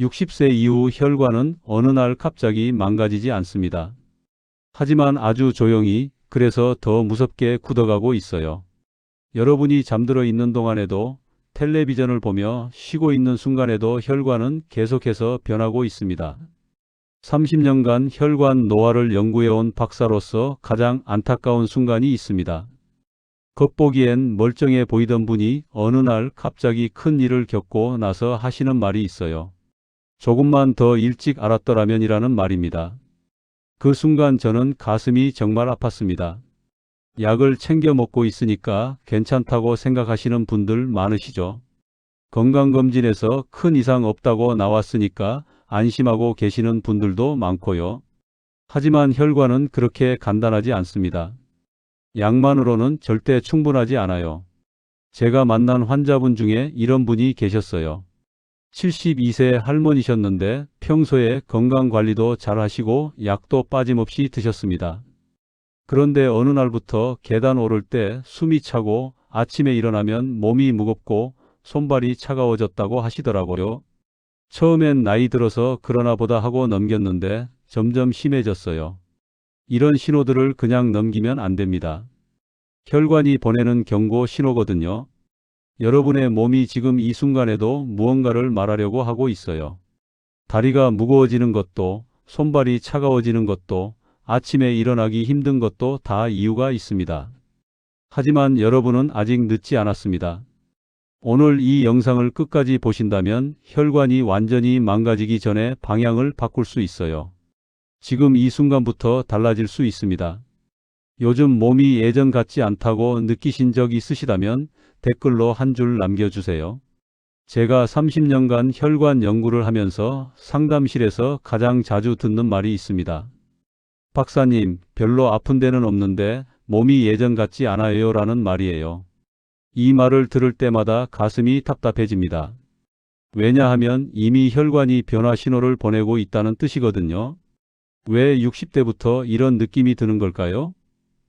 60세 이후 혈관은 어느 날 갑자기 망가지지 않습니다. 하지만 아주 조용히 그래서 더 무섭게 굳어가고 있어요. 여러분이 잠들어 있는 동안에도 텔레비전을 보며 쉬고 있는 순간에도 혈관은 계속해서 변하고 있습니다. 30년간 혈관 노화를 연구해온 박사로서 가장 안타까운 순간이 있습니다. 겉보기엔 멀쩡해 보이던 분이 어느 날 갑자기 큰 일을 겪고 나서 하시는 말이 있어요. 조금만 더 일찍 알았더라면 이라는 말입니다. 그 순간 저는 가슴이 정말 아팠습니다. 약을 챙겨 먹고 있으니까 괜찮다고 생각하시는 분들 많으시죠? 건강검진에서 큰 이상 없다고 나왔으니까 안심하고 계시는 분들도 많고요. 하지만 혈관은 그렇게 간단하지 않습니다. 약만으로는 절대 충분하지 않아요. 제가 만난 환자분 중에 이런 분이 계셨어요. 72세 할머니셨는데 평소에 건강관리도 잘 하시고 약도 빠짐없이 드셨습니다. 그런데 어느 날부터 계단 오를 때 숨이 차고 아침에 일어나면 몸이 무겁고 손발이 차가워졌다고 하시더라고요. 처음엔 나이 들어서 그러나 보다 하고 넘겼는데 점점 심해졌어요. 이런 신호들을 그냥 넘기면 안 됩니다. 혈관이 보내는 경고 신호거든요. 여러분의 몸이 지금 이 순간에도 무언가를 말하려고 하고 있어요. 다리가 무거워지는 것도, 손발이 차가워지는 것도, 아침에 일어나기 힘든 것도 다 이유가 있습니다. 하지만 여러분은 아직 늦지 않았습니다. 오늘 이 영상을 끝까지 보신다면 혈관이 완전히 망가지기 전에 방향을 바꿀 수 있어요. 지금 이 순간부터 달라질 수 있습니다. 요즘 몸이 예전 같지 않다고 느끼신 적 있으시다면 댓글로 한 줄 남겨주세요. 제가 30년간 혈관 연구를 하면서 상담실에서 가장 자주 듣는 말이 있습니다. 박사님, 별로 아픈 데는 없는데 몸이 예전 같지 않아요 라는 말이에요. 이 말을 들을 때마다 가슴이 답답해집니다. 왜냐하면 이미 혈관이 변화 신호를 보내고 있다는 뜻이거든요. 왜 60대부터 이런 느낌이 드는 걸까요?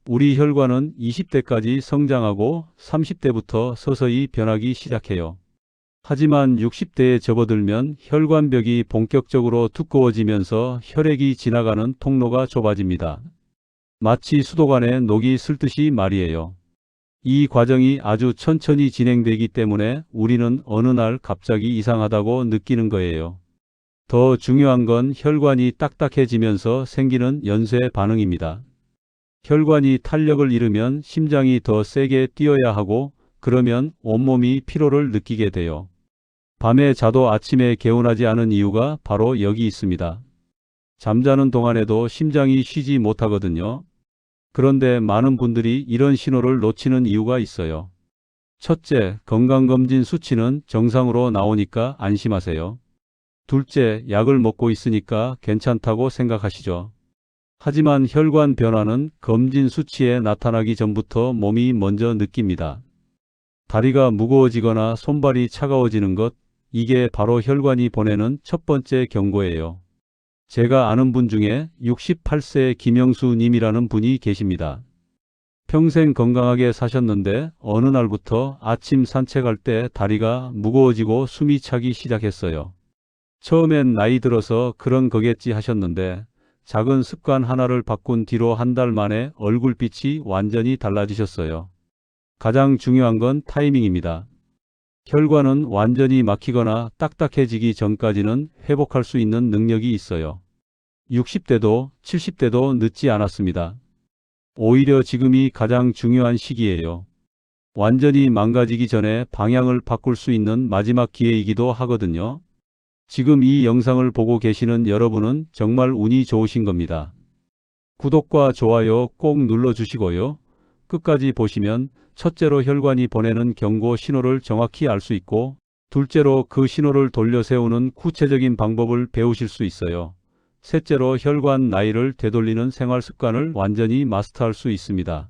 우리 혈관은 20대까지 성장하고 30대부터 서서히 변하기 시작해요. 하지만 60대에 접어들면 혈관벽이 본격적으로 두꺼워지면서 혈액이 지나가는 통로가 좁아집니다. 마치 수도관에 녹이 슬 듯이 말이에요. 이 과정이 아주 천천히 진행되기 때문에 우리는 어느 날 갑자기 이상하다고 느끼는 거예요. 더 중요한 건 혈관이 딱딱해지면서 생기는 연쇄 반응입니다. 혈관이 탄력을 잃으면 심장이 더 세게 뛰어야 하고 그러면 온몸이 피로를 느끼게 돼요. 밤에 자도 아침에 개운하지 않은 이유가 바로 여기 있습니다. 잠자는 동안에도 심장이 쉬지 못하거든요. 그런데 많은 분들이 이런 신호를 놓치는 이유가 있어요. 첫째, 건강검진 수치는 정상으로 나오니까 안심하세요. 둘째, 약을 먹고 있으니까 괜찮다고 생각하시죠. 하지만 혈관 변화는 검진 수치에 나타나기 전부터 몸이 먼저 느낍니다. 다리가 무거워지거나 손발이 차가워지는 것, 이게 바로 혈관이 보내는 첫 번째 경고예요. 제가 아는 분 중에 68세 김영수 님이라는 분이 계십니다. 평생 건강하게 사셨는데 어느 날부터 아침 산책할 때 다리가 무거워지고 숨이 차기 시작했어요. 처음엔 나이 들어서 그런 거겠지 하셨는데 작은 습관 하나를 바꾼 뒤로 한 달 만에 얼굴빛이 완전히 달라지셨어요. 가장 중요한 건 타이밍입니다. 혈관은 완전히 막히거나 딱딱해지기 전까지는 회복할 수 있는 능력이 있어요. 60대도 70대도 늦지 않았습니다. 오히려 지금이 가장 중요한 시기예요. 완전히 망가지기 전에 방향을 바꿀 수 있는 마지막 기회이기도 하거든요. 지금 이 영상을 보고 계시는 여러분은 정말 운이 좋으신 겁니다. 구독과 좋아요 꼭 눌러주시고요. 끝까지 보시면 첫째로 혈관이 보내는 경고 신호를 정확히 알 수 있고 둘째로 그 신호를 돌려 세우는 구체적인 방법을 배우실 수 있어요. 셋째로 혈관 나이를 되돌리는 생활 습관을 완전히 마스터할 수 있습니다.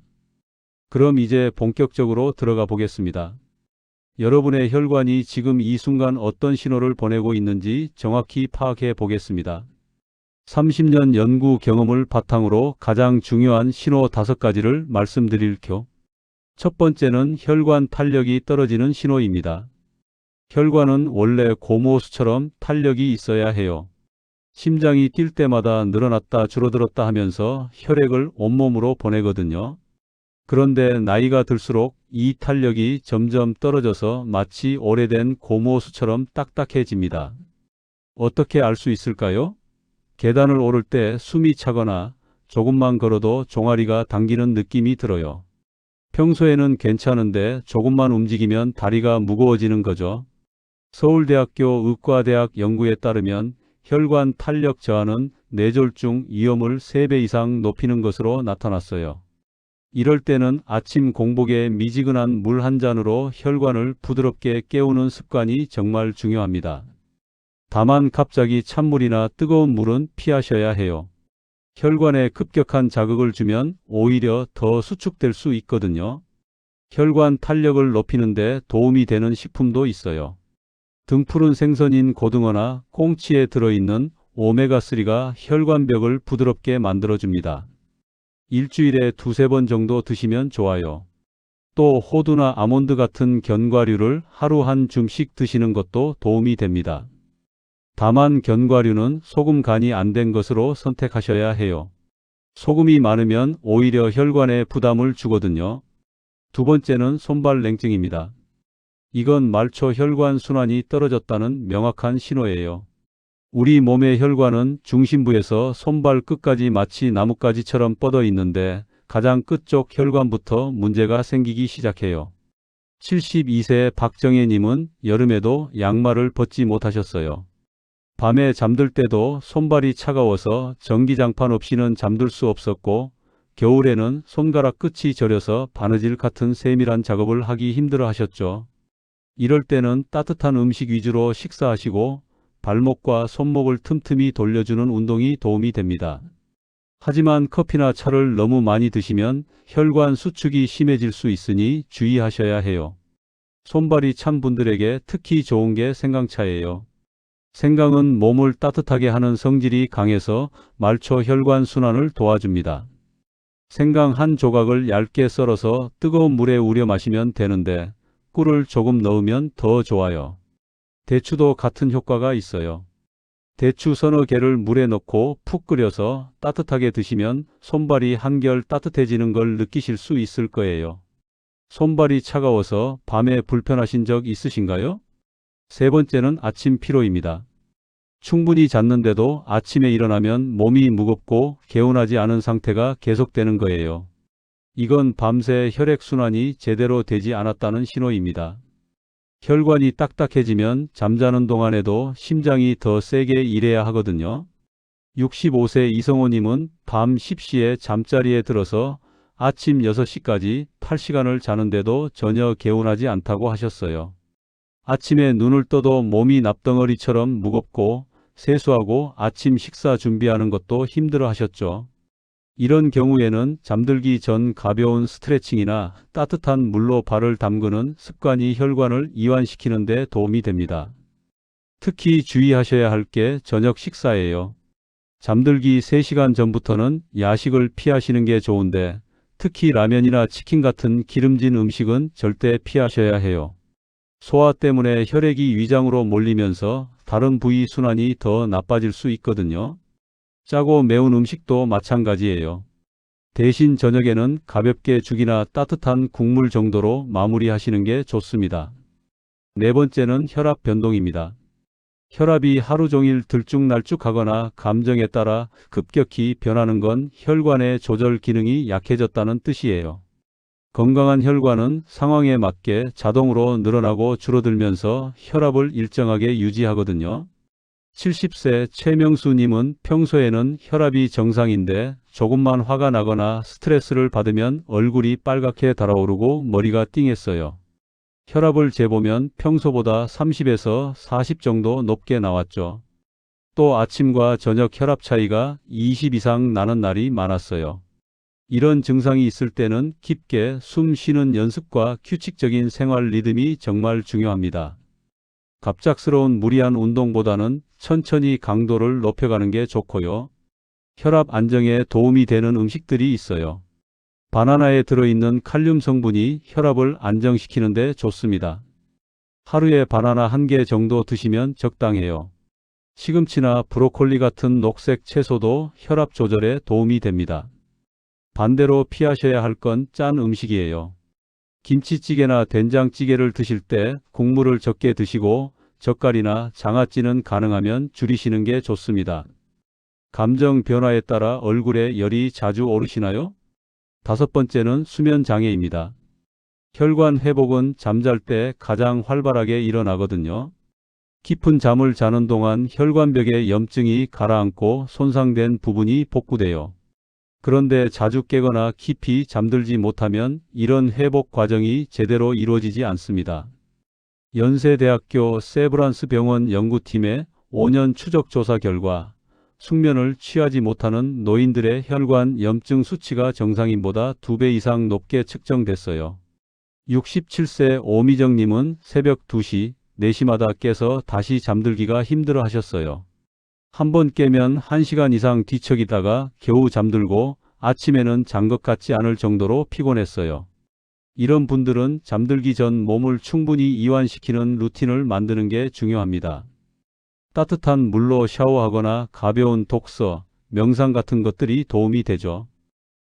그럼 이제 본격적으로 들어가 보겠습니다. 여러분의 혈관이 지금 이 순간 어떤 신호를 보내고 있는지 정확히 파악해 보겠습니다. 30년 연구 경험을 바탕으로 가장 중요한 신호 다섯 가지를 말씀드릴 겨. 첫 번째는 혈관 탄력이 떨어지는 신호입니다. 혈관은 원래 고무호수처럼 탄력이 있어야 해요. 심장이 뛸 때마다 늘어났다 줄어들었다 하면서 혈액을 온몸으로 보내거든요. 그런데 나이가 들수록 이 탄력이 점점 떨어져서 마치 오래된 고무호수처럼 딱딱해집니다. 어떻게 알 수 있을까요? 계단을 오를 때 숨이 차거나 조금만 걸어도 종아리가 당기는 느낌이 들어요. 평소에는 괜찮은데 조금만 움직이면 다리가 무거워지는 거죠. 서울대학교 의과대학 연구에 따르면 혈관 탄력 저하는 뇌졸중 위험을 3배 이상 높이는 것으로 나타났어요. 이럴 때는 아침 공복에 미지근한 물 한 잔으로 혈관을 부드럽게 깨우는 습관이 정말 중요합니다. 다만 갑자기 찬물이나 뜨거운 물은 피하셔야 해요. 혈관에 급격한 자극을 주면 오히려 더 수축될 수 있거든요. 혈관 탄력을 높이는데 도움이 되는 식품도 있어요. 등푸른 생선인 고등어나 꽁치에 들어있는 오메가3가 혈관벽을 부드럽게 만들어줍니다. 일주일에 두세 번 정도 드시면 좋아요. 또 호두나 아몬드 같은 견과류를 하루 한 줌씩 드시는 것도 도움이 됩니다. 다만 견과류는 소금 간이 안 된 것으로 선택하셔야 해요. 소금이 많으면 오히려 혈관에 부담을 주거든요. 두 번째는 손발 냉증입니다. 이건 말초 혈관 순환이 떨어졌다는 명확한 신호예요. 우리 몸의 혈관은 중심부에서 손발 끝까지 마치 나뭇가지처럼 뻗어 있는데 가장 끝쪽 혈관부터 문제가 생기기 시작해요. 72세 박정혜님은 여름에도 양말을 벗지 못하셨어요. 밤에 잠들 때도 손발이 차가워서 전기장판 없이는 잠들 수 없었고 겨울에는 손가락 끝이 저려서 바느질 같은 세밀한 작업을 하기 힘들어 하셨죠. 이럴 때는 따뜻한 음식 위주로 식사하시고 발목과 손목을 틈틈이 돌려주는 운동이 도움이 됩니다. 하지만 커피나 차를 너무 많이 드시면 혈관 수축이 심해질 수 있으니 주의하셔야 해요. 손발이 찬 분들에게 특히 좋은 게 생강차예요. 생강은 몸을 따뜻하게 하는 성질이 강해서 말초 혈관 순환을 도와줍니다. 생강 한 조각을 얇게 썰어서 뜨거운 물에 우려 마시면 되는데 꿀을 조금 넣으면 더 좋아요. 대추도 같은 효과가 있어요. 대추 서너 개를 물에 넣고 푹 끓여서 따뜻하게 드시면 손발이 한결 따뜻해지는 걸 느끼실 수 있을 거예요. 손발이 차가워서 밤에 불편하신 적 있으신가요? 세 번째는 아침 피로입니다. 충분히 잤는데도 아침에 일어나면 몸이 무겁고 개운하지 않은 상태가 계속되는 거예요. 이건 밤새 혈액순환이 제대로 되지 않았다는 신호입니다. 혈관이 딱딱해지면 잠자는 동안에도 심장이 더 세게 일해야 하거든요. 65세 이성호님은 밤 10시에 잠자리에 들어서 아침 6시까지 8시간을 자는데도 전혀 개운하지 않다고 하셨어요. 아침에 눈을 떠도 몸이 납덩어리처럼 무겁고 세수하고 아침 식사 준비하는 것도 힘들어 하셨죠. 이런 경우에는 잠들기 전 가벼운 스트레칭이나 따뜻한 물로 발을 담그는 습관이 혈관을 이완시키는 데 도움이 됩니다. 특히 주의하셔야 할 게 저녁 식사예요. 잠들기 3시간 전부터는 야식을 피하시는 게 좋은데 특히 라면이나 치킨 같은 기름진 음식은 절대 피하셔야 해요. 소화 때문에 혈액이 위장으로 몰리면서 다른 부위 순환이 더 나빠질 수 있거든요. 짜고 매운 음식도 마찬가지예요. 대신 저녁에는 가볍게 죽이나 따뜻한 국물 정도로 마무리하시는 게 좋습니다. 네 번째는 혈압 변동입니다. 혈압이 하루 종일 들쭉날쭉하거나 감정에 따라 급격히 변하는 건 혈관의 조절 기능이 약해졌다는 뜻이에요. 건강한 혈관은 상황에 맞게 자동으로 늘어나고 줄어들면서 혈압을 일정하게 유지하거든요. 70세 최명수님은 평소에는 혈압이 정상인데 조금만 화가 나거나 스트레스를 받으면 얼굴이 빨갛게 달아오르고 머리가 띵했어요. 혈압을 재보면 평소보다 30에서 40 정도 높게 나왔죠. 또 아침과 저녁 혈압 차이가 20 이상 나는 날이 많았어요. 이런 증상이 있을 때는 깊게 숨 쉬는 연습과 규칙적인 생활 리듬이 정말 중요합니다. 갑작스러운 무리한 운동보다는 천천히 강도를 높여가는 게 좋고요. 혈압 안정에 도움이 되는 음식들이 있어요. 바나나에 들어있는 칼륨 성분이 혈압을 안정시키는 데 좋습니다. 하루에 바나나 한 개 정도 드시면 적당해요. 시금치나 브로콜리 같은 녹색 채소도 혈압 조절에 도움이 됩니다. 반대로 피하셔야 할 건 짠 음식이에요. 김치찌개나 된장찌개를 드실 때 국물을 적게 드시고 젓갈이나 장아찌는 가능하면 줄이시는 게 좋습니다. 감정 변화에 따라 얼굴에 열이 자주 오르시나요? 다섯 번째는 수면 장애입니다. 혈관 회복은 잠잘 때 가장 활발하게 일어나거든요. 깊은 잠을 자는 동안 혈관벽에 염증이 가라앉고 손상된 부분이 복구돼요. 그런데 자주 깨거나 깊이 잠들지 못하면 이런 회복 과정이 제대로 이루어지지 않습니다. 연세대학교 세브란스 병원 연구팀의 5년 추적 조사 결과 숙면을 취하지 못하는 노인들의 혈관 염증 수치가 정상인보다 2배 이상 높게 측정됐어요. 67세 오미정님은 새벽 2시, 4시마다 깨서 다시 잠들기가 힘들어 하셨어요. 한 번 깨면 1시간 이상 뒤척이다가 겨우 잠들고 아침에는 잔 것 같지 않을 정도로 피곤했어요. 이런 분들은 잠들기 전 몸을 충분히 이완시키는 루틴을 만드는 게 중요합니다. 따뜻한 물로 샤워하거나 가벼운 독서, 명상 같은 것들이 도움이 되죠.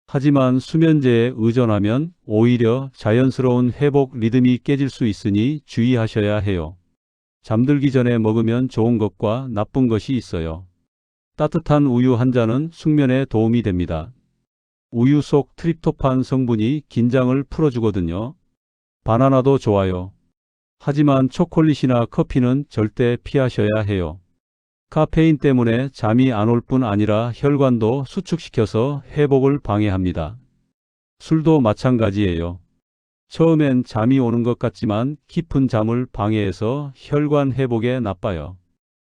하지만 수면제에 의존하면 오히려 자연스러운 회복 리듬이 깨질 수 있으니 주의하셔야 해요. 잠들기 전에 먹으면 좋은 것과 나쁜 것이 있어요. 따뜻한 우유 한 잔은 숙면에 도움이 됩니다. 우유 속 트립토판 성분이 긴장을 풀어주거든요. 바나나도 좋아요. 하지만 초콜릿이나 커피는 절대 피하셔야 해요. 카페인 때문에 잠이 안 올 뿐 아니라 혈관도 수축시켜서 회복을 방해합니다. 술도 마찬가지예요. 처음엔 잠이 오는 것 같지만 깊은 잠을 방해해서 혈관 회복에 나빠요.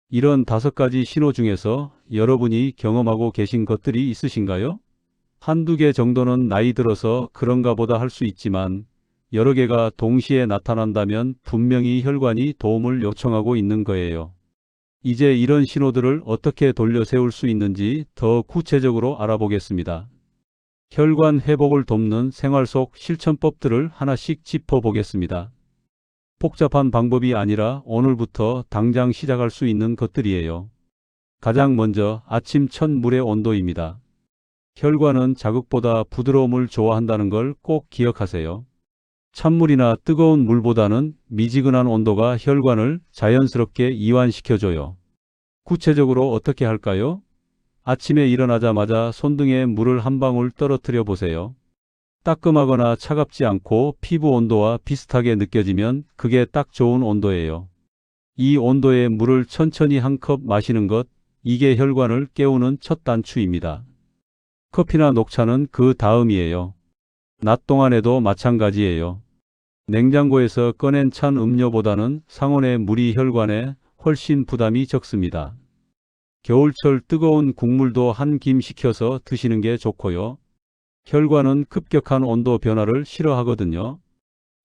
이런 다섯 가지 신호 중에서 여러분이 경험하고 계신 것들이 있으신가요? 한두 개 정도는 나이 들어서 그런가 보다 할 수 있지만 여러 개가 동시에 나타난다면 분명히 혈관이 도움을 요청하고 있는 거예요. 이제 이런 신호들을 어떻게 돌려 세울 수 있는지 더 구체적으로 알아보겠습니다. 혈관 회복을 돕는 생활 속 실천법들을 하나씩 짚어보겠습니다. 복잡한 방법이 아니라 오늘부터 당장 시작할 수 있는 것들이에요. 가장 먼저 아침 첫 물의 온도입니다. 혈관은 자극보다 부드러움을 좋아한다는 걸 꼭 기억하세요. 찬물이나 뜨거운 물보다는 미지근한 온도가 혈관을 자연스럽게 이완시켜줘요. 구체적으로 어떻게 할까요? 아침에 일어나자마자 손등에 물을 한 방울 떨어뜨려 보세요. 따끔하거나 차갑지 않고 피부 온도와 비슷하게 느껴지면 그게 딱 좋은 온도예요. 이 온도의 물을 천천히 한 컵 마시는 것, 이게 혈관을 깨우는 첫 단추입니다. 커피나 녹차는 그 다음이에요. 낮 동안에도 마찬가지예요. 냉장고에서 꺼낸 찬 음료보다는 상온의 물이 혈관에 훨씬 부담이 적습니다. 겨울철 뜨거운 국물도 한 김 식혀서 드시는 게 좋고요. 혈관은 급격한 온도 변화를 싫어하거든요.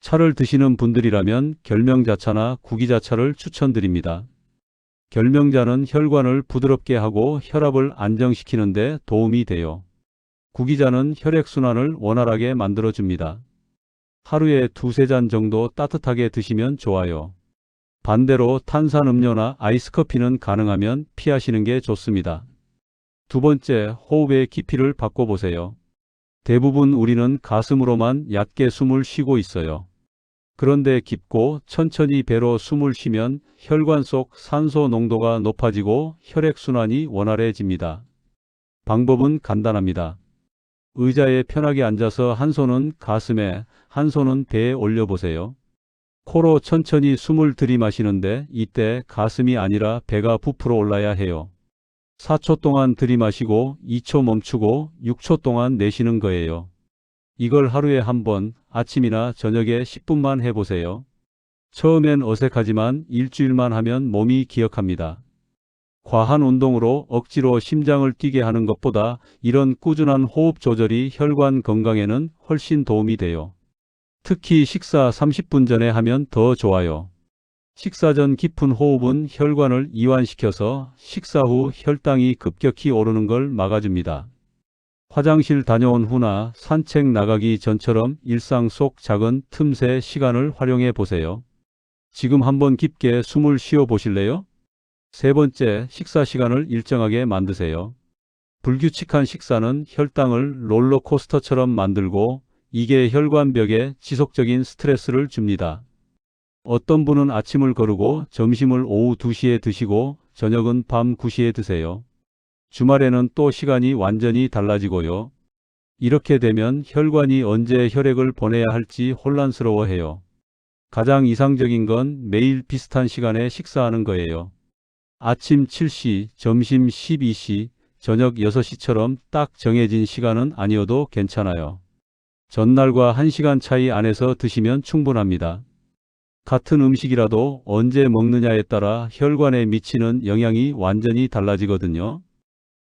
차를 드시는 분들이라면 결명자차나 구기자차를 추천드립니다. 결명자는 혈관을 부드럽게 하고 혈압을 안정시키는 데 도움이 돼요. 구기자는 혈액순환을 원활하게 만들어줍니다. 하루에 두세 잔 정도 따뜻하게 드시면 좋아요. 반대로 탄산음료나 아이스커피는 가능하면 피하시는 게 좋습니다. 두 번째, 호흡의 깊이를 바꿔보세요. 대부분 우리는 가슴으로만 얕게 숨을 쉬고 있어요. 그런데 깊고 천천히 배로 숨을 쉬면 혈관 속 산소 농도가 높아지고 혈액순환이 원활해집니다. 방법은 간단합니다. 의자에 편하게 앉아서 한 손은 가슴에, 한 손은 배에 올려보세요. 코로 천천히 숨을 들이마시는데 이때 가슴이 아니라 배가 부풀어 올라야 해요. 4초 동안 들이마시고 2초 멈추고 6초 동안 내쉬는 거예요. 이걸 하루에 한 번 아침이나 저녁에 10분만 해보세요. 처음엔 어색하지만 일주일만 하면 몸이 기억합니다. 과한 운동으로 억지로 심장을 뛰게 하는 것보다 이런 꾸준한 호흡 조절이 혈관 건강에는 훨씬 도움이 돼요. 특히 식사 30분 전에 하면 더 좋아요. 식사 전 깊은 호흡은 혈관을 이완시켜서 식사 후 혈당이 급격히 오르는 걸 막아줍니다. 화장실 다녀온 후나 산책 나가기 전처럼 일상 속 작은 틈새 시간을 활용해 보세요. 지금 한번 깊게 숨을 쉬어 보실래요? 세 번째, 식사 시간을 일정하게 만드세요. 불규칙한 식사는 혈당을 롤러코스터처럼 만들고 이게 혈관벽에 지속적인 스트레스를 줍니다. 어떤 분은 아침을 거르고 점심을 오후 2시에 드시고 저녁은 밤 9시에 드세요. 주말에는 또 시간이 완전히 달라지고요. 이렇게 되면 혈관이 언제 혈액을 보내야 할지 혼란스러워해요. 가장 이상적인 건 매일 비슷한 시간에 식사하는 거예요. 아침 7시, 점심 12시, 저녁 6시처럼 딱 정해진 시간은 아니어도 괜찮아요. 전날과 1시간 차이 안에서 드시면 충분합니다. 같은 음식이라도 언제 먹느냐에 따라 혈관에 미치는 영향이 완전히 달라지거든요.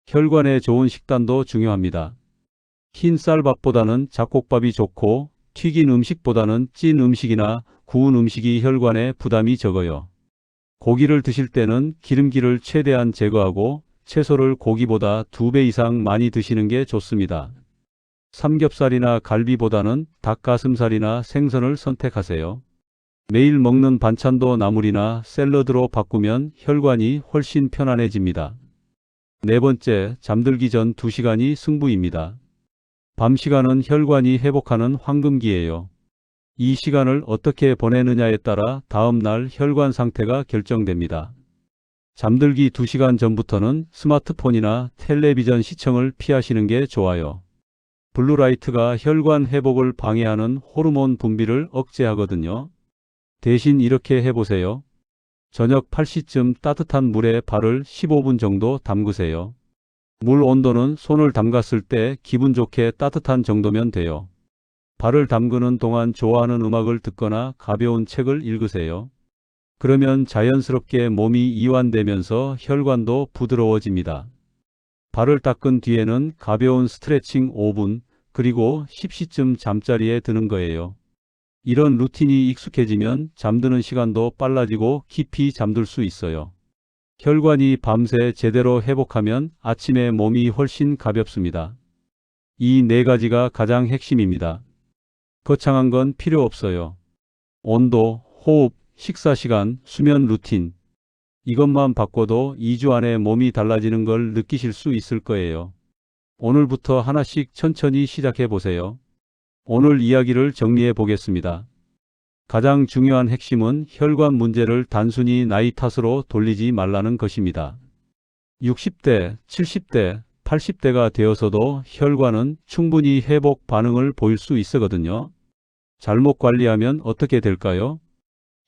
혈관에 좋은 식단도 중요합니다. 흰 쌀밥보다는 잡곡밥이 좋고 튀긴 음식보다는 찐 음식이나 구운 음식이 혈관에 부담이 적어요. 고기를 드실 때는 기름기를 최대한 제거하고 채소를 고기보다 2배 이상 많이 드시는 게 좋습니다. 삼겹살이나 갈비보다는 닭가슴살이나 생선을 선택하세요. 매일 먹는 반찬도 나물이나 샐러드로 바꾸면 혈관이 훨씬 편안해집니다. 네 번째, 잠들기 전 2시간이 승부입니다. 밤 시간은 혈관이 회복하는 황금기예요. 이 시간을 어떻게 보내느냐에 따라 다음 날 혈관 상태가 결정됩니다. 잠들기 2시간 전부터는 스마트폰이나 텔레비전 시청을 피하시는 게 좋아요. 블루라이트가 혈관 회복을 방해하는 호르몬 분비를 억제하거든요. 대신 이렇게 해보세요. 저녁 8시쯤 따뜻한 물에 발을 15분 정도 담그세요. 물 온도는 손을 담갔을 때 기분 좋게 따뜻한 정도면 돼요. 발을 담그는 동안 좋아하는 음악을 듣거나 가벼운 책을 읽으세요. 그러면 자연스럽게 몸이 이완되면서 혈관도 부드러워집니다. 발을 닦은 뒤에는 가벼운 스트레칭 5분, 그리고 10시쯤 잠자리에 드는 거예요. 이런 루틴이 익숙해지면 잠드는 시간도 빨라지고 깊이 잠들 수 있어요. 혈관이 밤새 제대로 회복하면 아침에 몸이 훨씬 가볍습니다. 이 네 가지가 가장 핵심입니다. 거창한 건 필요 없어요. 온도, 호흡, 식사 시간, 수면 루틴. 이것만 바꿔도 2주 안에 몸이 달라지는 걸 느끼실 수 있을 거예요. 오늘부터 하나씩 천천히 시작해 보세요. 오늘 이야기를 정리해 보겠습니다. 가장 중요한 핵심은 혈관 문제를 단순히 나이 탓으로 돌리지 말라는 것입니다. 60대, 70대, 80대가 되어서도 혈관은 충분히 회복 반응을 보일 수 있거든요. 잘못 관리하면 어떻게 될까요?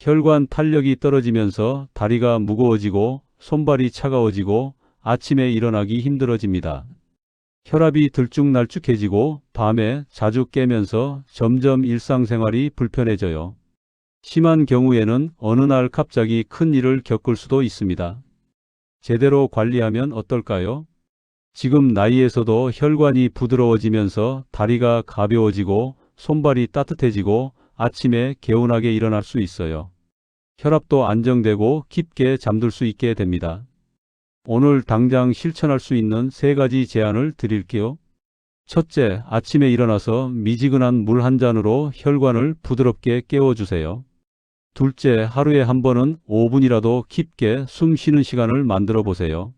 혈관 탄력이 떨어지면서 다리가 무거워지고 손발이 차가워지고 아침에 일어나기 힘들어집니다. 혈압이 들쭉날쭉해지고 밤에 자주 깨면서 점점 일상생활이 불편해져요. 심한 경우에는 어느 날 갑자기 큰 일을 겪을 수도 있습니다. 제대로 관리하면 어떨까요? 지금 나이에서도 혈관이 부드러워지면서 다리가 가벼워지고 손발이 따뜻해지고 아침에 개운하게 일어날 수 있어요. 혈압도 안정되고 깊게 잠들 수 있게 됩니다. 오늘 당장 실천할 수 있는 세 가지 제안을 드릴게요. 첫째, 아침에 일어나서 미지근한 물 한 잔으로 혈관을 부드럽게 깨워주세요. 둘째, 하루에 한 번은 5분이라도 깊게 숨 쉬는 시간을 만들어 보세요.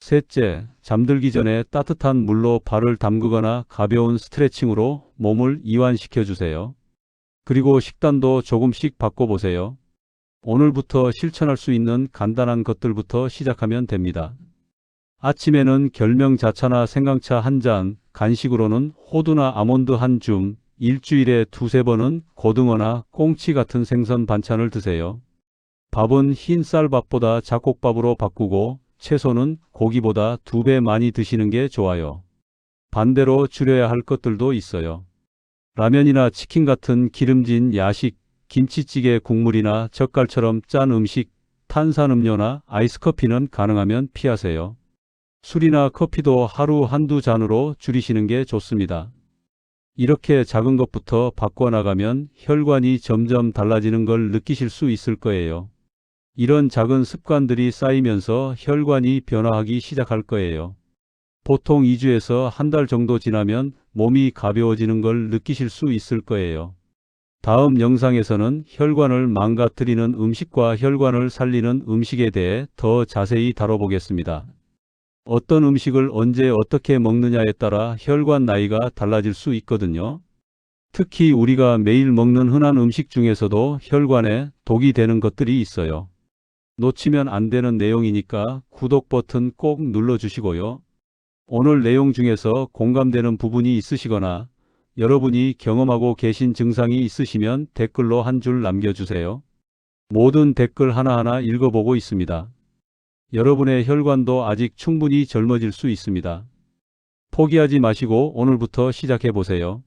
셋째, 잠들기 전에 따뜻한 물로 발을 담그거나 가벼운 스트레칭으로 몸을 이완시켜 주세요. 그리고 식단도 조금씩 바꿔보세요. 오늘부터 실천할 수 있는 간단한 것들부터 시작하면 됩니다. 아침에는 결명자차나 생강차 한 잔, 간식으로는 호두나 아몬드 한 줌, 일주일에 두세 번은 고등어나 꽁치 같은 생선 반찬을 드세요. 밥은 흰 쌀밥보다 잡곡밥으로 바꾸고 채소는 고기보다 두 배 많이 드시는 게 좋아요. 반대로 줄여야 할 것들도 있어요. 라면이나 치킨 같은 기름진 야식, 김치찌개 국물이나 젓갈처럼 짠 음식, 탄산음료나 아이스커피는 가능하면 피하세요. 술이나 커피도 하루 한두 잔으로 줄이시는 게 좋습니다. 이렇게 작은 것부터 바꿔나가면 혈관이 점점 달라지는 걸 느끼실 수 있을 거예요. 이런 작은 습관들이 쌓이면서 혈관이 변화하기 시작할 거예요. 보통 2주에서 한 달 정도 지나면 몸이 가벼워지는 걸 느끼실 수 있을 거예요. 다음 영상에서는 혈관을 망가뜨리는 음식과 혈관을 살리는 음식에 대해 더 자세히 다뤄보겠습니다. 어떤 음식을 언제 어떻게 먹느냐에 따라 혈관 나이가 달라질 수 있거든요. 특히 우리가 매일 먹는 흔한 음식 중에서도 혈관에 독이 되는 것들이 있어요. 놓치면 안 되는 내용이니까 구독 버튼 꼭 눌러주시고요. 오늘 내용 중에서 공감되는 부분이 있으시거나 여러분이 경험하고 계신 증상이 있으시면 댓글로 한 줄 남겨주세요. 모든 댓글 하나하나 읽어보고 있습니다. 여러분의 혈관도 아직 충분히 젊어질 수 있습니다. 포기하지 마시고 오늘부터 시작해 보세요.